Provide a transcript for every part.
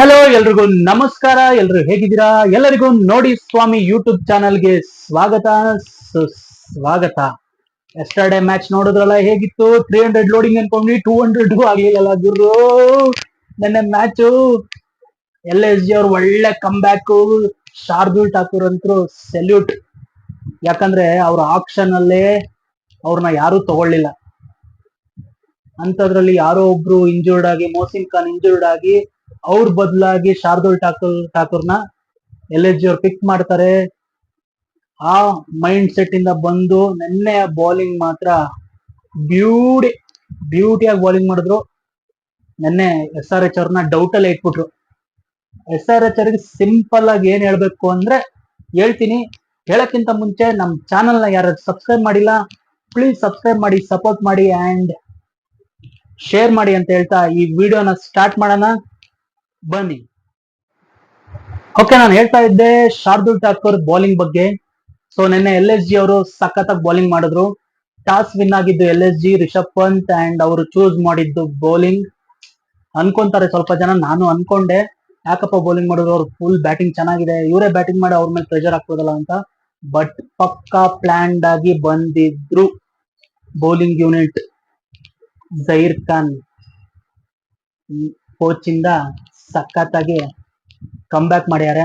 Hello ಎಲ್ರಿಗೂ ನಮಸ್ಕಾರ. ಎಲ್ರು ಹೇಗಿದ್ದೀರಾ? ಎಲ್ಲರಿಗೂ ನೋಡಿ ಸ್ವಾಮಿ ಯೂಟ್ಯೂಬ್ ಚಾನಲ್ಗೆ ಸ್ವಾಗತ. ಸ್ವಾಗತ. ಎಸ್ಟರ್ಡೇ ಮ್ಯಾಚ್ ನೋಡಿದ್ರಲ್ಲ ಹೇಗಿತ್ತು? ತ್ರೀ ಹಂಡ್ರೆಡ್ ಲೋಡಿಂಗ್ ಅನ್ಕೊಂಡ್ವಿ ಟೂ ಹಂಡ್ರೆಡ್ ಆಗ್ಲಿಲ್ಲ ಗುರು. ನನ್ನ ಮ್ಯಾಚು ಎಲ್ ಎಸ್ ಜಿ ಅವ್ರ ಒಳ್ಳೆ ಕಮ್ ಬ್ಯಾಕ್ ಶಾರ್ದುಲ್ ಠಾಕೂರ್ ಅಂತೂ ಸೆಲ್ಯೂಟ್ ಯಾಕಂದ್ರೆ ಅವ್ರ ಆಕ್ಷನ್ ಅಲ್ಲೇ ಅವ್ರನ್ನ ಯಾರು ತಗೊಳ್ಳಿಲ್ಲ. ಅಂತದ್ರಲ್ಲಿ ಯಾರೋ ಒಬ್ರು ಇಂಜೂರ್ಡ್ ಆಗಿ ಮೋಸಿನ್ ಖಾನ್ ಇಂಜೂರ್ಡ್ ಆಗಿ ಅವ್ರ ಬದಲಾಗಿ ಶಾರ್ದುಲ್ ಠಾಕೂರ್, ಠಾಕೂರ್ನ ಎಲ್ ಎಸ್ ಜಿ ಅವ್ರು ಪಿಕ್ ಮಾಡ್ತಾರೆ. ಆ ಮೈಂಡ್ ಸೆಟ್ ಇಂದ ಬಂದು ನೆನ್ನೆ ಬೌಲಿಂಗ್ ಮಾತ್ರ ಬ್ಯೂಟಿ ಬ್ಯೂಟಿಯಾಗಿ ಬೌಲಿಂಗ್ ಮಾಡಿದ್ರು. ನೆನ್ನೆ ಎಸ್ ಆರ್ ಎಚ್ ಅವ್ರನ್ನ ಡೌಟ್ ಅಲ್ಲಿ ಇಟ್ಬಿಟ್ರು. ಎಸ್ ಆರ್ ಎಚ್ ಅವ್ರಿಗೆ ಸಿಂಪಲ್ ಆಗಿ ಏನ್ ಹೇಳ್ಬೇಕು ಅಂದ್ರೆ ಹೇಳ್ತೀನಿ. ಹೇಳಕ್ಕಿಂತ ಮುಂಚೆ ನಮ್ ಚಾನಲ್ನ ಯಾರು ಸಬ್ಸ್ಕ್ರೈಬ್ ಮಾಡಿಲ್ಲ ಪ್ಲೀಸ್ ಸಬ್ಸ್ಕ್ರೈಬ್ ಮಾಡಿ ಸಪೋರ್ಟ್ ಮಾಡಿ ಅಂಡ್ ಶೇರ್ ಮಾಡಿ ಅಂತ ಹೇಳ್ತಾ ಈ ವಿಡಿಯೋನ ಸ್ಟಾರ್ಟ್ ಮಾಡೋಣ. ಬನ್ನಿ. ಓಕೆ ನಾನು ಹೇಳ್ತಾ ಇದ್ದೆ ಶಾರ್ದುಲ್ ಠಾಕೂರ್ ಬೌಲಿಂಗ್ ಬಗ್ಗೆ. ಸೊ ನಿನ್ನೆ ಎಲ್ ಎಸ್ ಜಿ ಅವರು ಸಖತ್ತಾಗಿ ಬೌಲಿಂಗ್ ಮಾಡಿದ್ರು. ಟಾಸ್ ವಿನ್ ಆಗಿದ್ದು L S G Rishabh Pant and ಅವರು ಚೂಸ್ ಮಾಡಿದ್ದು ಬೌಲಿಂಗ್ ಅನ್ಕೊಂತಾರೆ ಸ್ವಲ್ಪ ಜನ, ನಾನು ಅನ್ಕೊಂಡೆ. ಯಾಕಪ್ಪ ಬೌಲಿಂಗ್ ಮಾಡಿದ್ರು? ಅವ್ರು ಫುಲ್ ಬ್ಯಾಟಿಂಗ್ ಚೆನ್ನಾಗಿದೆ. ಇವರೇ ಬ್ಯಾಟಿಂಗ್ ಮಾಡಿ ಅವ್ರ ಮೇಲೆ ಪ್ರೆಷರ್ ಹಾಕ್ಬೋದಲ್ಲ ಅಂತ. ಬಟ್ ಪಕ್ಕಾ ಪ್ಲಾನ್ಡ್ ಆಗಿ ಬಂದಿದ್ರು bowling unit Zaheer Khan coach ಇಂದ. ಸಖತ್ತಾಗಿ ಕಮ್ ಬ್ಯಾಕ್ ಮಾಡ್ಯಾರೆ.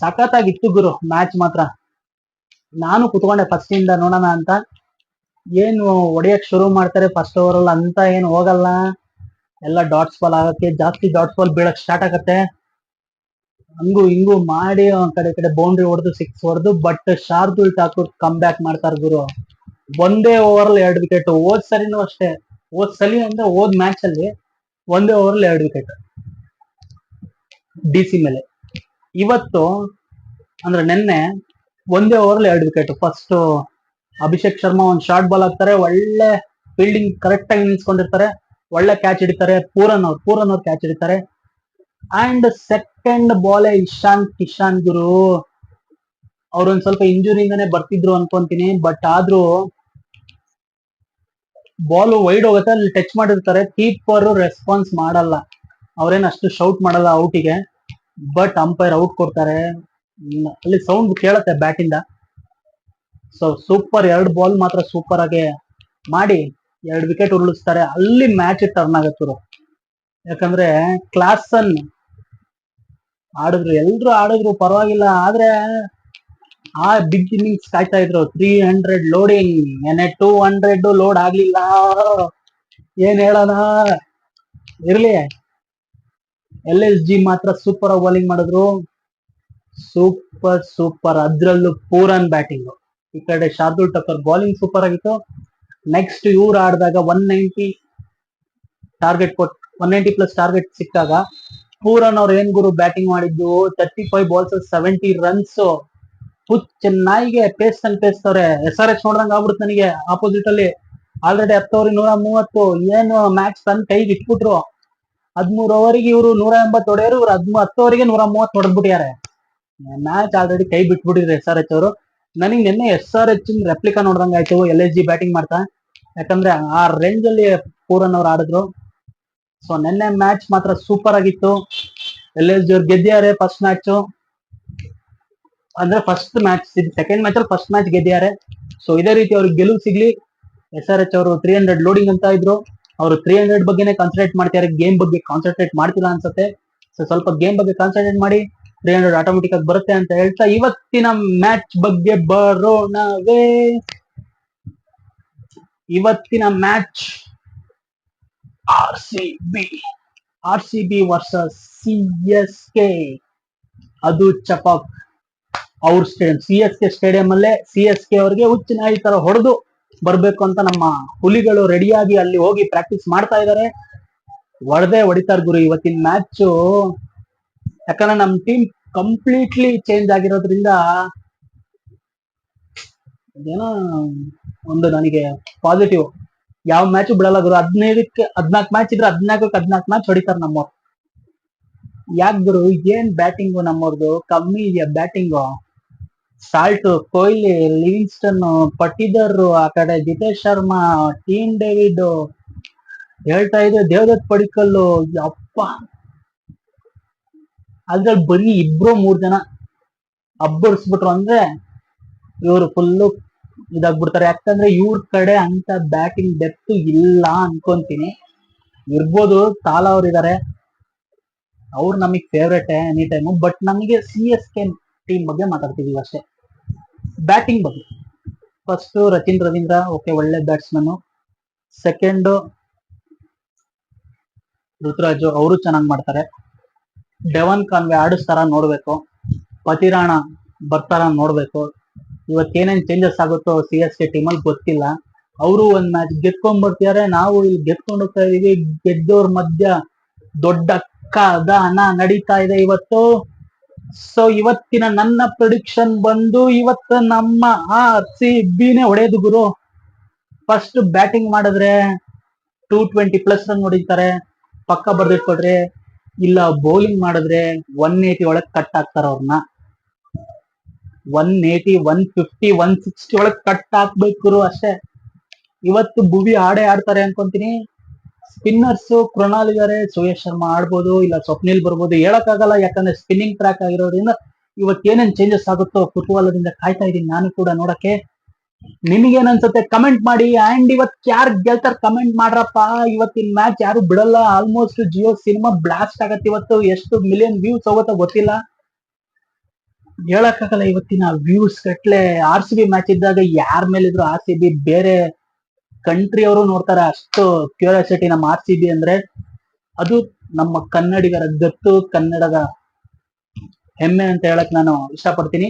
ಸಖತ್ತಾಗಿತ್ತು ಗುರು ಮ್ಯಾಚ್ ಮಾತ್ರ. ನಾನು ಕುತ್ಕೊಂಡೆ ಫಸ್ಟ್ ಇಂದ ನೋಡೋಣ ಅಂತ. ಏನು ಹೊಡಿಯಕ್ ಶುರು ಮಾಡ್ತಾರೆ ಫಸ್ಟ್ ಓವರ್ ಅಲ್ಲಿ ಅಂತ ಏನು ಹೋಗಲ್ಲ. ಎಲ್ಲ ಡಾಟ್ಸ್ ಬಾಲ್ ಆಗಕ್ಕೆ, ಜಾಸ್ತಿ ಡಾಟ್ಸ್ ಬಾಲ್ ಬೀಳಕ್ ಸ್ಟಾರ್ಟ್ ಆಗತ್ತೆ. ಹಂಗು ಹಿಂಗು ಮಾಡಿ ಒಂದ್ ಕಡೆ ಕಡೆ ಬೌಂಡ್ರಿ ಹೊಡೆದು ಸಿಕ್ಸ್ ಹೊಡೆದು but Shardul Thakur come back ಮಾಡ್ತಾರ ಗುರು. ಒಂದೇ ಓವರ್ ಅಲ್ಲಿ ಎರಡು ವಿಕೆಟ್ ಹೋದ್ ಸರಿನೂ ಅಷ್ಟೇ. ಹೋದ್ ಸಲಿ ಅಂದ್ರೆ ಹೋದ್ ಮ್ಯಾಚ್ ಅಲ್ಲಿ ಒಂದೇ ಓವರ್ ಅಲ್ಲಿ ಎರಡು ವಿಕೆಟ್ ಡಿ ಸಿ ಮೇಲೆ. ಇವತ್ತು, ಅಂದ್ರೆ ನಿನ್ನೆ, ಒಂದೇ ಓವರ್ ಎರಡು ವಿಕೆಟ್ ಫಸ್ಟ್ ಅಭಿಷೇಕ್ ಶರ್ಮಾ ಒಂದು ಶಾರ್ಟ್ ಬಾಲ್ ಹಾಕ್ತಾರೆ. ಒಳ್ಳೆ ಫೀಲ್ಡಿಂಗ್ ಕರೆಕ್ಟ್ ಆಗಿ ನಿಲ್ಸ್ಕೊಂಡಿರ್ತಾರೆ. ಒಳ್ಳೆ ಕ್ಯಾಚ್ ಹಿಡಿತಾರೆ. ಪೂರನ್ ಅವ್ರು ಪೂರನ್ ಅವ್ರು ಕ್ಯಾಚ್ ಹಿಡಿತಾರೆ. ಅಂಡ್ ಸೆಕೆಂಡ್ ಬಾಲೆ ಇಶಾನ್ ಕಿಶಾನ್ ಗುರು. ಅವ್ರೊಂದ್ ಸ್ವಲ್ಪ ಇಂಜುರಿಯಿಂದಾನೆ ಬರ್ತಿದ್ರು ಅನ್ಕೊಂತೀನಿ. ಬಟ್ ಆದ್ರೂ ಬಾಲ್ ವೈಡ್ ಹೋಗುತ್ತೆ. ಅಲ್ಲಿ ಟಚ್ ಮಾಡಿರ್ತಾರೆ. ಕೀಪರ್ ರೆಸ್ಪಾನ್ಸ್ ಮಾಡಲ್ಲ. ಅವ್ರೇನ್ ಅಷ್ಟು ಶೌಟ್ ಮಾಡಲ್ಲ ಔಟಿಗೆ ಬಟ್ ಅಂಪೈರ್ ಔಟ್ ಕೊಡ್ತಾರೆ. ಅಲ್ಲಿ ಸೌಂಡ್ ಕೇಳತ್ತೆ ಬ್ಯಾಟಿಂದ ಸೊ ಸೂಪರ್ ಎರಡು ಬಾಲ್ ಮಾತ್ರ ಸೂಪರ್ ಆಗಿ ಮಾಡಿ ಎರಡು ವಿಕೆಟ್ ಉರುಳಿಸ್ತಾರೆ. ಅಲ್ಲಿ ಮ್ಯಾಚ್ ಟರ್ನ್ ಆಗತ್ತರು ಯಾಕಂದ್ರೆ ಕ್ಲಾಸನ್ ಆಡಿದ್ರು, ಎಲ್ರು ಆಡಿದ್ರು, ಪರವಾಗಿಲ್ಲ. ಆದ್ರೆ ಆ ಬಿಗ್ ಇನ್ನಿಂಗ್ಸ್ ಕಾಯ್ತಾ ಇದ್ರು. ತ್ರೀ ಹಂಡ್ರೆಡ್ ಲೋಡಿಂಗ್ ನೆನೆ ಟೂ ಹಂಡ್ರೆಡ್ ಲೋಡ್ ಆಗ್ಲಿಲ್ಲ. ಏನ್ ಹೇಳೋಣ? ಇರ್ಲಿ. ಎಲ್ ಎಸ್ ಜಿ ಮಾತ್ರ ಸೂಪರ್ ಆಗಿ ಬೌಲಿಂಗ್ ಮಾಡಿದ್ರು. ಸೂಪರ್ ಸೂಪರ್ ಅದ್ರಲ್ಲೂ ಪೂರನ್ ಬ್ಯಾಟಿಂಗ್ ಈ ಕಡೆ ಶಾರ್ದುಲ್ ಟಕ್ಕರ್ ಬೌಲಿಂಗ್ ಸೂಪರ್ ಆಗಿತ್ತು. ನೆಕ್ಸ್ಟ್ ಇವ್ರು ಆಡಿದಾಗ ಒನ್ ನೈಂಟಿ ಟಾರ್ಗೆಟ್ ಕೊಟ್ ಒನ್ ನೈಂಟಿ ಪ್ಲಸ್ ಟಾರ್ಗೆಟ್ ಸಿಕ್ಕಾಗ ಪೂರನ್ ಅವ್ರು ಏನ್ ಗುರು ಬ್ಯಾಟಿಂಗ್ ಮಾಡಿದ್ದು? Thirty five balls seventy runs ಹುಚ್ ಚೆನ್ನಾಗಿ ಪೇಸ್ ಅಂಡ್ ಪೇಸ್ತವ್ರೆ ಎಸ್ ಆರ್ ಎಚ್ ನೋಡ್ದಂಗ ಆಗ್ಬಿಡುತ್ತೆ ನನಗೆ. ಆಪೋಸಿಟ್ ಅಲ್ಲಿ ಆಲ್ರೆಡಿ ಹತ್ತೋರಿ ನೂರ ಮೂವತ್ತು. ಏನು ಮ್ಯಾಚ್ ತನ್ನ ಕೈಗೆ ಇಟ್ಬಿಟ್ರು. ಹದ್ಮೂರು ಓವರಿಗೆ ಇವರು ನೂರ ಎಂಬತ್ತು ಹೊಡೆಯೋರು ಇವ್ರು ಹದ್ಮೂ ಹತ್ತು ಓವರಿಗೆ ನೂರ ಮೂವತ್ತು ಹೊಡೆದ್ಬಿಟ್ಟಿದ್ದಾರೆ ಮ್ಯಾಚ್ ಆಲ್ರೆಡಿ ಕೈ ಬಿಟ್ಬಿಟ್ಟಿದ್ರು ಎಸ್ ಆರ್ ಎಚ್ ಅವರು. ನನಗೆ ನಿನ್ನೆ ಎಸ್ ಆರ್ ಎಚ್ ರೆಪ್ಲಿಕಾ ನೋಡ್ದಂಗೆ ಆಯ್ತು ಎಲ್ ಎಸ್ ಜಿ ಬ್ಯಾಟಿಂಗ್ ಮಾಡ್ತಾ. ಯಾಕಂದ್ರೆ ಆ ರೇಂಜ್ ಅಲ್ಲಿ ಪೂರನ್ ಅವ್ರು ಆಡಿದ್ರು. ಸೊ ನಿನ್ನೆ ಮ್ಯಾಚ್ ಮಾತ್ರ ಸೂಪರ್ ಆಗಿತ್ತು. ಎಲ್ ಎಸ್ ಜಿ ಅವ್ರು ಗೆದ್ದಿದ್ದಾರೆ ಫಸ್ಟ್ ಮ್ಯಾಚ್ ಅಂದ್ರೆ ಫಸ್ಟ್ ಮ್ಯಾಚ್ ಸೆಕೆಂಡ್ ಮ್ಯಾಚ್ ಅಲ್ಲಿ ಫಸ್ಟ್ ಮ್ಯಾಚ್ ಗೆದ್ದಿದ್ದಾರೆ. ಸೊ ಇದೇ ರೀತಿ ಅವ್ರಿಗೆ ಗೆಲುವು ಸಿಗ್ಲಿ. ಎಸ್ ಆರ್ ಎಚ್ ಅವರು ತ್ರೀ ಹಂಡ್ರೆಡ್ ಲೋಡಿಂಗ್ ಅಂತ ಇದ್ರು. ಅವರು ತ್ರೀ ಹಂಡ್ರೆಡ್ ಬಗ್ಗೆನೇ ಕಾನ್ಸಂಟ್ರೇಟ್ ಮಾಡ್ತಾರೆ ಗೇಮ್ ಬಗ್ಗೆ ಕಾನ್ಸಂಟ್ರೇಟ್ ಮಾಡ್ತಿಲ್ಲ ಅನ್ಸುತ್ತೆ. ಸೊ ಸ್ವಲ್ಪ ಗೇಮ್ ಬಗ್ಗೆ ಕಾನ್ಸಂಟ್ರೇಟ್ ಮಾಡಿ ತ್ರೀ ಹಂಡ್ರೆಡ್ ಆಟೋಮೆಟಿಕ್ ಆಗಿ ಬರುತ್ತೆ ಅಂತ ಹೇಳ್ತಾ ಇವತ್ತಿನ ಮ್ಯಾಚ್ ಬಗ್ಗೆ ಬರೋಣವೇ. ಇವತ್ತಿನ match R C B R C B versus C S K ಅದು ಚಪಾಕ್. ಅವ್ರ stadium C S K stadium ಅಲ್ಲೇ ಸಿ ಎಸ್ ಕೆ ಅವ್ರಿಗೆ ಹುಚ್ಚಿನ ಈ ತರ ಹೊಡೆದು ಬರ್ಬೇಕು ಅಂತ ನಮ್ಮ ಹುಲಿಗಳು ರೆಡಿಯಾಗಿ ಅಲ್ಲಿ ಹೋಗಿ ಪ್ರಾಕ್ಟೀಸ್ ಮಾಡ್ತಾ ಇದಾರೆ. ಹೊಡೆದೇ ಹೊಡಿತಾರ ಗುರು, ಇವತ್ತಿನ ಮ್ಯಾಚ್ ಯಾಕಂದ್ರೆ ನಮ್ ಟೀಮ್ ಕಂಪ್ಲೀಟ್ಲಿ ಚೇಂಜ್ ಆಗಿರೋದ್ರಿಂದ ಏನೋ ಒಂದು ನನಗೆ ಪಾಸಿಟಿವ್ ಯಾವ ಮ್ಯಾಚ್ ಬಿಡಲ್ಲ ಗುರು. ಹದಿನೈದಕ್ಕೆ, ಹದ್ನಾಲ್ಕು ಮ್ಯಾಚ್ ಇದ್ರೆ ಹದಿನಾಲ್ಕಕ್ಕೆ ಹದಿನಾಲ್ಕು ಮ್ಯಾಚ್ ಹೊಡಿತಾರ ನಮ್ಮವ್ರು. ಯಾಕೆ ಗುರು? ಏನ್ ಬ್ಯಾಟಿಂಗು ನಮ್ಮವ್ರದ್ದು ಕಮ್ಮಿ ಇದೆಯಾ batting Salt Kohli, Livingstone, Patidar ಆ ಕಡೆ, ಜಿತೇಶ್ ಶರ್ಮಾ ಟೀಮ್ ಡೇವಿಡ್, ಹೇಳ್ತಾ ಇದ್ರೆ, ದೇವದತ್ ಪಡಿಕಲ್ಲು ಅಪ್ಪ ಅದ್ರಲ್ಲಿ ಬರೀ ಇಬ್ರು ಮೂರ್ ಜನ ಅಬ್ಬರಿಸ್ಬಿಟ್ರು ಅಂದ್ರೆ ಇವರು ಫುಲ್ಲು ಇದಾಗ್ಬಿಡ್ತಾರೆ. ಯಾಕಂದ್ರೆ ಇವ್ರ ಕಡೆ ಅಂತ ಬ್ಯಾಟಿಂಗ್ ಡೆಪ್ತ್ ಇಲ್ಲ ಅನ್ಕೊಂತೀನಿ. ಇರ್ಬೋದು, ತಾಲ ಅವ್ರಿದ್ದಾರೆ ಅವ್ರು ನಮಗ್ ಫೇವ್ರೇಟ್ ಎನಿ ಟೈಮು ಬಟ್ ನಮಗೆ ಸಿ ಎಸ್ ಕೆ ಟೀಮ್ ಬಗ್ಗೆ ಮಾತಾಡ್ತಿದೀವಿ ಅಷ್ಟೇ. ಬ್ಯಾಟಿಂಗ್ ಬಗ್ಗೆ. ಫಸ್ಟ್ ರಚಿನ್ ರವೀಂದ್ರ ಓಕೆ ಒಳ್ಳೆ ಬ್ಯಾಟ್ಸ್ಮನ್ ಸೆಕೆಂಡ್ ಋತುರಾಜು, ಅವರು ಚೆನ್ನಾಗಿ ಮಾಡ್ತಾರೆ. ಡೆವನ್ ಕಾನ್ವೆ ಆಡಿಸ್ತಾರ ನೋಡ್ಬೇಕು. ಪತಿರಾಣ ಬರ್ತಾರ ನೋಡ್ಬೇಕು. ಇವತ್ತು ಏನೇನ್ ಚೇಂಜಸ್ ಆಗುತ್ತೋ ಸಿ ಎಸ್ ಕೆ ಟೀಮಲ್ಲಿ ಗೊತ್ತಿಲ್ಲ. ಅವರು ಒಂದ್ ಮ್ಯಾಚ್ ಗೆದ್ಕೊಂಡ್ ಬರ್ತಿದಾರೆ ನಾವು ಇಲ್ಲಿ ಗೆದ್ಕೊಂಡು ಹೋಗ್ತಾ ಇದೀವಿ. ಗೆದ್ದೋರ್ ಮಧ್ಯ ದೊಡ್ಡ ಕದ ನಡೀತಾ ಇದೆ ಇವತ್ತು. ಸೊ ಇವತ್ತಿನ ನನ್ನ ಪ್ರೊಡಿಕ್ಷನ್ ಬಂದು ಇವತ್ತು ನಮ್ಮ ಆ ಸಿ ಬಿನೇ ಹೊಡೆಯೋದು ಗುರು. ಫಸ್ಟ್ ಬ್ಯಾಟಿಂಗ್ ಮಾಡಿದ್ರೆ ಟೂ ಟ್ವೆಂಟಿ ಪ್ಲಸ್ ರನ್ ಹೊಡಿತಾರೆ. ಪಕ್ಕ ಬರ್ದಿಟ್ಕೊಡ್ರಿ ಇಲ್ಲ ಬೌಲಿಂಗ್ ಮಾಡಿದ್ರೆ ಒನ್ ಏಟಿ ಒಳಗ್ ಕಟ್ ಆಗ್ತಾರ ಅವ್ರನ್ನ one eighty one fifty one sixty ಒಳಗ್ ಕಟ್ ಹಾಕ್ಬೇಕು ಅಷ್ಟೇ. ಇವತ್ತು ಭುವಿ ಆಡೇ ಆಡ್ತಾರೆ ಅನ್ಕೊಂತೀನಿ. ಸ್ಪಿನ್ನರ್ಸ್ ಕೃಣಾಲ್ ಇದಾರೆ. ಸುಯೇಶ್ ಶರ್ಮಾ ಆಡ್ಬೋದು, ಇಲ್ಲ ಸ್ವಪ್ನಿಲ್ ಬರ್ಬೋದು. ಹೇಳಕ್ಕಾಗಲ್ಲ, ಯಾಕಂದ್ರೆ ಸ್ಪಿನ್ನಿಂಗ್ ಟ್ರ್ಯಾಕ್ ಆಗಿರೋದ್ರಿಂದ ಇವತ್ತು ಏನೇನ್ ಚೇಂಜಸ್ ಆಗುತ್ತೋ ಕುತೂಹಲದಿಂದ ಕಾಯ್ತಾ ಇದೀನಿ ನಾನು ಕೂಡ ನೋಡಕ್ಕೆ. ನಿಮಗೇನ್ ಅನ್ಸುತ್ತೆ ಕಮೆಂಟ್ ಮಾಡಿ. ಅಂಡ್ ಇವತ್ ಯಾರು ಗೆಲ್ತಾರ ಕಮೆಂಟ್ ಮಾಡ್ರಪ್ಪ. ಇವತ್ತಿನ ಮ್ಯಾಚ್ ಯಾರು ಬಿಡಲ್ಲ. ಆಲ್ಮೋಸ್ಟ್ ಜಿಯೋ ಸಿನಿಮಾ ಬ್ಲಾಸ್ಟ್ ಆಗತ್ತೆ ಇವತ್ತು. ಎಷ್ಟು ಮಿಲಿಯನ್ ವ್ಯೂಸ್ ಹೋಗುತ್ತೋ ಗೊತ್ತಿಲ್ಲ. ಹೇಳಕ್ಕಾಗಲ್ಲ ಇವತ್ತಿನ ವ್ಯೂಸ್ ಕಟ್ಲೆ. ಆರ್ ಸಿ ಬಿ ಮ್ಯಾಚ್ ಇದ್ದಾಗ ಯಾರ ಮೇಲಿದ್ರು ಆರ್ ಸಿ ಬಿ ಬೇರೆ ಕಂಟ್ರಿ ಅವರು ನೋಡ್ತಾರೆ ಅಷ್ಟು ಕ್ಯೂರಿಯಾಸಿಟಿ ನಮ್ಮ ಆರ್ ಸಿ ಬಿ ಅಂದ್ರೆ ಅದು ನಮ್ಮ ಕನ್ನಡಿಗರ ಗತ್ತು, ಕನ್ನಡದ ಹೆಮ್ಮೆ ಅಂತ ಹೇಳಕ್ ನಾನು ಇಷ್ಟಪಡ್ತೀನಿ.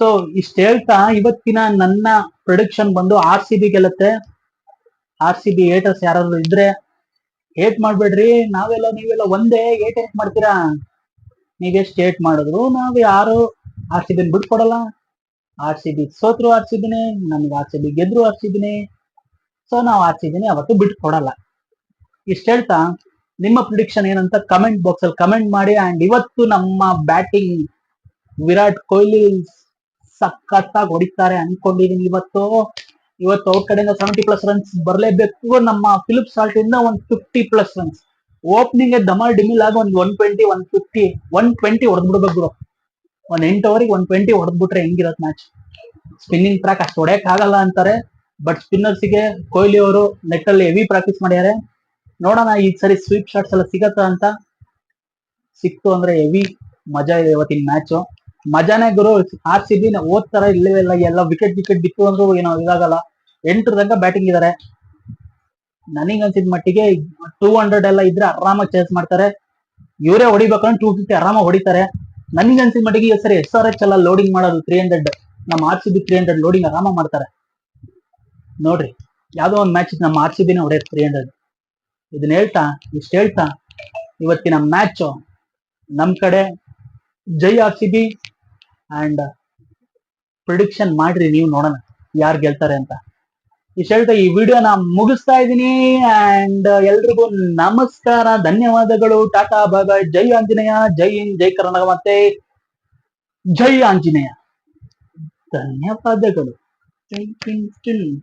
ಸೊ ಇಷ್ಟ ಹೇಳ್ತಾ ಇವತ್ತಿನ ನನ್ನ ಪ್ರೊಡಿಕ್ಷನ್ ಬಂದು ಆರ್ ಸಿ ಬಿ ಗೆಲ್ಲತ್ತೆ. ಆರ್ ಸಿ ಬಿ ಏಟರ್ಸ್ ಯಾರಾದ್ರು ಇದ್ರೆ ಏಟ್ ಮಾಡ್ಬೇಡ್ರಿ. ನಾವೆಲ್ಲ, ನೀವೆಲ್ಲ ಒಂದೇ ಏಟ್ ಏಟ್ ಮಾಡ್ತೀರಾ? ನೀವೆಷ್ಟು ಏಟ್ ಮಾಡಿದ್ರು ನಾವ್ ಯಾರು ಆರ್ ಸಿ ಬಿನ್ ಬಿಟ್ಕೊಡಲ್ಲ. ಆರ್ ಸಿ ಬಿ ಸೋತ್ರು ಆರ್ ಸಿ ಬಿನೇ ನಮ್ಗೆ ಆರ್ ಸಿ ಬಿ ಗೆದ್ರು ಆರ್ ಸಿ ಬಿನೇ ಸೊ ನಾವು ಆರ್ ಅವತ್ತು ಬಿಟ್ ಕೊಡಲ್ಲ ಬಿಟ್ಕೊಡಲ್ಲ. ಇಷ್ಟ ಹೇಳ್ತಾ, ನಿಮ್ಮ ಪ್ರಿಡಿಕ್ಷನ್ ಏನಂತ ಕಮೆಂಟ್ ಬಾಕ್ಸ್ ಅಲ್ಲಿ ಕಮೆಂಟ್ ಮಾಡಿ ಅಂಡ್ ಇವತ್ತು ನಮ್ಮ ಬ್ಯಾಟಿಂಗ್ ವಿರಾಟ್ ಕೊಹ್ಲಿ ಸಖತ್ತಾಗಿ ಹೊಡಿತಾರೆ ಅನ್ಕೊಂಡಿದೀನಿ ಇವತ್ತು. ಇವತ್ತು ಅವ್ರ ಕಡೆಯಿಂದ ಸೆವೆಂಟಿ ಪ್ಲಸ್ ರನ್ಸ್ ಬರಲೇಬೇಕು. ನಮ್ಮ ಫಿಲಿಪ್ ಸಾಲ್ಟ್ ಇಂದ ಒಂದ್ ಫಿಫ್ಟಿ ಪ್ಲಸ್ ರನ್ಸ್ ಓಪನಿಂಗ್ ದಮಾಲ್ ಡಿಮಿಲ್ ಆಗಿ ಒಂದ್ one twenty one fifty one twenty ಹೊಡೆದ್ಬಿಡ್ಬೇಕು ಒಂದ್ ಎಂಟು ಓವರಿಗೆ ಒನ್ ಟ್ವೆಂಟಿ ಹೊಡೆದ್ಬಿಟ್ರೆ ಹೆಂಗಿರತ್ ಮ್ಯಾಚ್ ಸ್ಪಿನ್ನಿಂಗ್ ಟ್ರ್ಯಾಕ್ ಅಷ್ಟು ಹೊಡೆಯಕ್ ಆಗಲ್ಲ ಅಂತಾರೆ. ಬಟ್ ಸ್ಪಿನ್ನರ್ಸ್ಗೆ ಕೊಹ್ಲಿ ಅವರು ನೆಟ್ ಅಲ್ಲಿ ಹೆವಿ ಪ್ರಾಕ್ಟೀಸ್ ಮಾಡ್ಯಾರೆ. ನೋಡೋಣ ಈ ಸರಿ ಸ್ವೀಪ್ ಶಾಟ್ಸ್ ಎಲ್ಲ ಸಿಗತ್ತಾ ಅಂತ. ಸಿಕ್ತು ಅಂದ್ರೆ ಹೆವಿ ಮಜಾ ಇದೆ ಇವತ್ತಿನ ಮ್ಯಾಚ್ ಮಜಾನೇ ಗುರು ಆರ್ ಸಿ ಬಿ ಓದ್ತಾರ ಇಲ್ಲೇ ಇಲ್ಲ, ಎಲ್ಲ ವಿಕೆಟ್ ವಿಕೆಟ್ ಬಿತ್ತು ಅಂದ್ರು ಏನೋ ಇದಾಗಲ್ಲ. ಎಂಟ್ರ ತನಕ ಬ್ಯಾಟಿಂಗ್ ಇದಾರೆ. ನನಗ್ ಅನ್ಸಿದ ಮಟ್ಟಿಗೆ ಟೂ ಹಂಡ್ರೆಡ್ ಎಲ್ಲ ಇದ್ರೆ ಆರಾಮಾಗಿ ಚೇಸ್ ಮಾಡ್ತಾರೆ. ಇವರೇ ಹೊಡಿಬೇಕಂದ್ರೆ ಟೂ ಫಿಫ್ಟಿ ಆರಾಮಾಗಿ ಹೊಡಿತಾರೆ. ನನಗೆ ಅನ್ಸಿದ ಮಟ್ಟಿಗೆ ಸರಿ ಎಸ್ ಆರ್ ಎಚ್ ಎಲ್ಲ ಲೋಡಿಂಗ್ ಮಾಡೋದು ತ್ರೀ ಹಂಡ್ರೆಡ್ ನಮ್ಮ R C B three hundred loading ಆರಾಮಾಗಿ ಮಾಡ್ತಾರೆ. ನೋಡ್ರಿ, ಯಾವುದೋ ಒಂದು ಮ್ಯಾಚ್ ನಮ್ಮ ಆರ್ ಸಿ ಬಿನೇ ಹೊಡೆಯೋದು ತ್ರೀ ಹಂಡ್ರೆಡ್ ಇದನ್ನ ಹೇಳ್ತಾ, ಇಷ್ಟ ಹೇಳ್ತಾ, ಇವತ್ತಿನ ಮ್ಯಾಚ್ ನಮ್ ಕಡೆ ಜೈ R C B and prediction ಮಾಡ್ರಿ, ನೀವು ನೋಡೋಣ ಯಾರು ಗೆಲ್ತಾರೆ ಅಂತ. ಇಷ್ಟ ಹೇಳ್ತಾ, ಈ ವಿಡಿಯೋ ನಾ ಮುಗಿಸ್ತಾ ಇದ್ದೀನಿ ಅಂಡ್ ಎಲ್ರಿಗೂ ನಮಸ್ಕಾರ, ಧನ್ಯವಾದಗಳು. ಟಾಟಾ ಬಾಬಾ ಜೈ ಆಂಜನೇಯ, ಜೈ ಹಿಂದ್, ಜೈ ಕರ್ನಾಟಕ ಮತ್ತೆ ಜೈ ಆಂಜನೇಯ. ಧನ್ಯವಾದಗಳು. ಜೈ ಹಿಂದ್